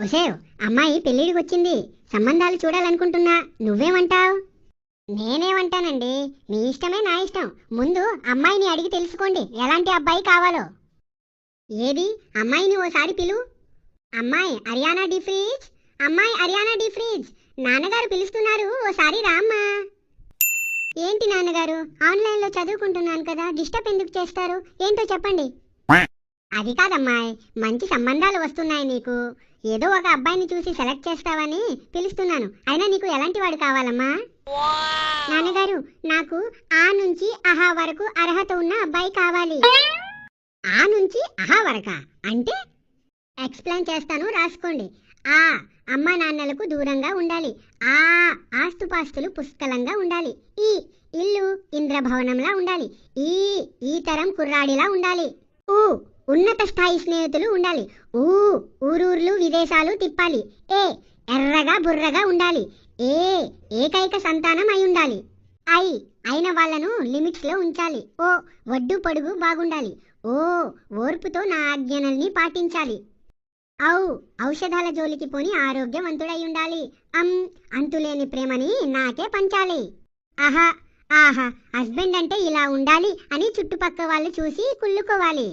ఒసేవ్ అమ్మాయి పెళ్ళిడికి వచ్చింది సంబంధాలు చూడాలనుకుంటున్నా. నువ్వేమంటావు? నేనేమంటానండి. మీ ఇష్టమే నా ఇష్టం. ముందు అమ్మాయిని అడిగి తెలుసుకోండి. ఎలాంటి అబ్బాయి కావాలో. ఏది? అమ్మాయిని ఓసారి పిలు. అమ్మాయి హర్యానా డిఫ్రీజ్ అమ్మాయి హర్యానా డిఫ్రీజ్ నాన్నగారు పిలుస్తున్నారు. ఓసారి రామ్మా. ఏంటి నాన్నగారు? ఆన్లైన్లో చదువుకుంటున్నాను కదా. డిస్టర్బ్ ఎందుకు చేస్తారు? ఏంటో చెప్పండి. అది కాదమ్మాయి మంచి సంబంధాలు వస్తున్నాయి నీకు. ఏదో ఒక అబ్బాయిని చూసి సెలెక్ట్ చేస్తావని పిలుస్తున్నాను. అయినా నీకు ఎలాంటి వాడు కావాలమ్మా? నాన్నగారు నాకు ఆ నుంచి అహా వరకు అర్హత ఉన్న అబ్బాయి కావాలి. ఆ నుంచి అహా వరకా. అంటే ఎక్స్ప్లెయిన్ చేస్తాను రాసుకోండి. ఆ అమ్మా నాన్నలకు దూరంగా ఉండాలి. ఆ ఆస్తుపాస్తులు పుష్కలంగా ఉండాలి. ఈ ఇల్లు ఇంద్రభవనంలా ఉండాలి. ఈ ఈ తరం కుర్రాడిలా ఉండాలి. ఊ ఉన్నత స్థాయి స్నేహితులు ఉండాలి. ఊ ఊరూర్లు విదేశాలు తిప్పాలి. ఏ ఎర్రగా బుర్రగా ఉండాలి. ఏ ఏకైక సంతానం అయి ఉండాలి. ఐ అయిన వాళ్ళను లిమిట్స్లో ఉంచాలి. ఓ వడ్డు పొడుగు బాగుండాలి. ఓ ఓర్పుతో నా ఆజ్ఞనల్ని పాటించాలి. ఔ ఔషధాల జోలికి పోని ఆరోగ్యవంతుడై ఉండాలి. అం అంతులేని ప్రేమని నాకే పంచాలి. ఆహా ఆహా హస్బెండ్ అంటే ఇలా ఉండాలి అని చుట్టుపక్క వాళ్ళు చూసి కుళ్ళుకోవాలి.